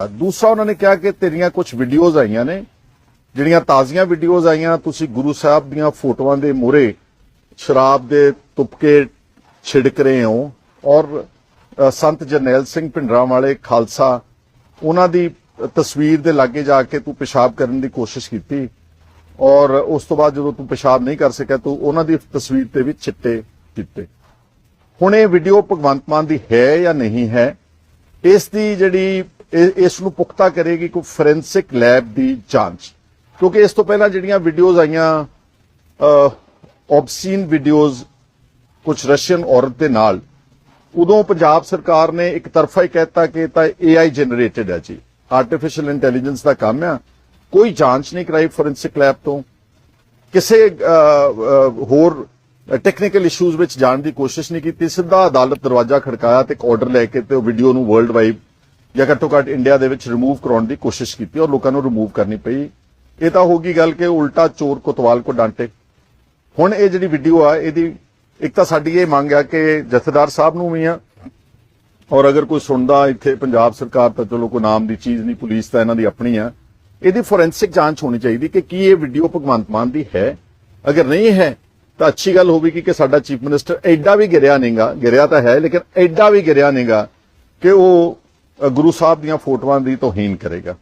ਦੂਸਰਾ ਉਹਨਾਂ ਨੇ ਕਿਹਾ ਕਿ ਤੇਰੀਆਂ ਕੁਝ ਵੀਡੀਓਜ਼ ਆਈਆਂ ਨੇ, ਜਿਹੜੀਆਂ ਤਾਜ਼ੀਆਂ ਵੀਡੀਓਜ਼ ਆਈਆਂ, ਤੁਸੀਂ ਗੁਰੂ ਸਾਹਿਬ ਦੀਆਂ ਫੋਟੋਆਂ ਦੇ ਮੂਹਰੇ ਸ਼ਰਾਬ ਦੇ ਤੁਪਕੇ ਛਿੜਕ ਰਹੇ ਹੋ ਔਰ ਸੰਤ ਜਰਨੈਲ ਸਿੰਘ ਭਿੰਡਰਾਂ ਵਾਲੇ ਖਾਲਸਾ, ਉਹਨਾਂ ਦੀ ਤਸਵੀਰ ਦੇ ਲਾਗੇ ਜਾ ਕੇ ਤੂੰ ਪਿਸ਼ਾਬ ਕਰਨ ਦੀ ਕੋਸ਼ਿਸ਼ ਕੀਤੀ ਔਰ ਉਸ ਤੋਂ ਬਾਅਦ ਜਦੋਂ ਤੂੰ ਪਿਸ਼ਾਬ ਨਹੀਂ ਕਰ ਸਕਿਆ, ਤੂੰ ਉਹਨਾਂ ਦੀ ਤਸਵੀਰ ਤੇ ਵੀ ਚਿੱਟੇ ਕੀਤੇ। ਹੁਣ ਇਹ ਵੀਡੀਓ ਭਗਵੰਤ ਮਾਨ ਦੀ ਹੈ ਜਾਂ ਨਹੀਂ ਹੈ, ਇਸ ਦੀ ਜਿਹੜੀ ਇਸ ਨੂੰ ਪੁਖਤਾ ਕਰੇਗੀ ਕੋਈ ਫੋਰੈਂਸਿਕ ਲੈਬ ਦੀ ਜਾਂਚ। ਕਿਉਂਕਿ ਇਸ ਤੋਂ ਪਹਿਲਾਂ ਜਿਹੜੀਆਂ ਵੀਡੀਓਜ਼ ਆਈਆਂ ਆਬਸੀਨ ਵੀਡੀਓਜ਼ ਕੁਝ ਰਸ਼ੀਅਨ ਔਰਤ ਦੇ ਨਾਲ, ਉਦੋਂ ਪੰਜਾਬ ਸਰਕਾਰ ਨੇ ਇੱਕ ਤਰਫਾ ਹੀ ਕਹਿਤਾ ਕਿ ਇਹ ਤਾਂ AI ਜਨਰੇਟਡ ਹੈ ਜੀ। ਆਰਟੀਫੀਸ਼ੀਅਲ ਇੰਟੈਲੀਜੈਂਸ ਦਾ ਕੰਮ ਆ। ਕੋਈ ਜਾਂਚ ਨਹੀਂ ਕਰਾਈ ਫੋਰੈਂਸਿਕ ਲੈਬ ਤੋਂ। ਕਿਸੇ ਹੋਰ ਟੈਕਨੀਕਲ ਇਸ਼ੂਜ਼ ਵਿੱਚ ਜਾਣ ਦੀ ਕੋਸ਼ਿਸ਼ ਨਹੀਂ ਕੀਤੀ। ਸਿੱਧਾ ਅਦਾਲਤ ਦਰਵਾਜ਼ਾ ਖੜਕਾਇਆ ਤੇ ਇੱਕ ਆਰਡਰ ਲੈ ਕੇ ਤੇ ਉਹ ਵੀਡੀਓ ਨੂੰ ਵਰਲਡ ਵਾਈਡ ਜਾਂ ਘੱਟੋ ਘੱਟ ਇੰਡੀਆ ਦੇ ਵਿੱਚ ਰਿਮੂਵ ਕਰਾਉਣ ਦੀ ਕੋਸ਼ਿਸ਼ ਕੀਤੀ ਔਰ ਲੋਕਾਂ ਨੂੰ ਰਿਮੂਵ ਕਰਨੀ ਪਈ। ਇਹ ਤਾਂ ਹੋ ਗਈ ਗੱਲ ਕਿ ਉਲਟਾ ਚੋਰ ਕੋਤਵਾਲ ਕੋ ਡਾਂਟੇ। ਹੁਣ ਇਹ ਜਿਹੜੀ ਵੀਡੀਓ ਆ, ਇਹਦੀ ਇੱਕ ਤਾਂ ਸਾਡੀ ਇਹ ਮੰਗ ਆ ਕਿ ਜਥੇਦਾਰ ਸਾਹਿਬ ਨੂੰ ਵੀ ਆ। ਔਰ ਅਗਰ ਕੋਈ ਸੁਣਦਾ ਇੱਥੇ ਪੰਜਾਬ ਸਰਕਾਰ ਤਾਂ ਚਲੋ ਕੋਈ ਨਾਮ ਦੀ ਚੀਜ਼ ਨਹੀਂ, ਪੁਲਿਸ ਤਾਂ ਇਹਨਾਂ ਦੀ ਆਪਣੀ ਆ। ਇਹਦੀ ਫੋਰੈਂਸਿਕ ਜਾਂਚ ਹੋਣੀ ਚਾਹੀਦੀ ਕਿ ਕੀ ਇਹ ਵੀਡੀਓ ਭਗਵੰਤ ਮਾਨ ਦੀ ਹੈ। ਅਗਰ ਨਹੀਂ ਹੈ, ਤਾਂ ਅੱਛੀ ਗੱਲ ਹੋਵੇਗੀ ਕਿ ਸਾਡਾ ਚੀਫ ਮਿਨਿਸਟਰ ਐਡਾ ਵੀ ਗਿਰਿਆ ਨਹੀਂਗਾ ਗਿਰਿਆ ਤਾਂ ਹੈ, ਲੇਕਿਨ ਐਡਾ ਵੀ ਗਿਰਿਆ ਨਹੀਂਗਾ ਕਿ ਉਹ ਗੁਰੂ ਸਾਹਿਬ ਦੀਆਂ ਫੋਟੋਆਂ ਦੀ ਤੋਹੀਨ ਕਰੇਗਾ।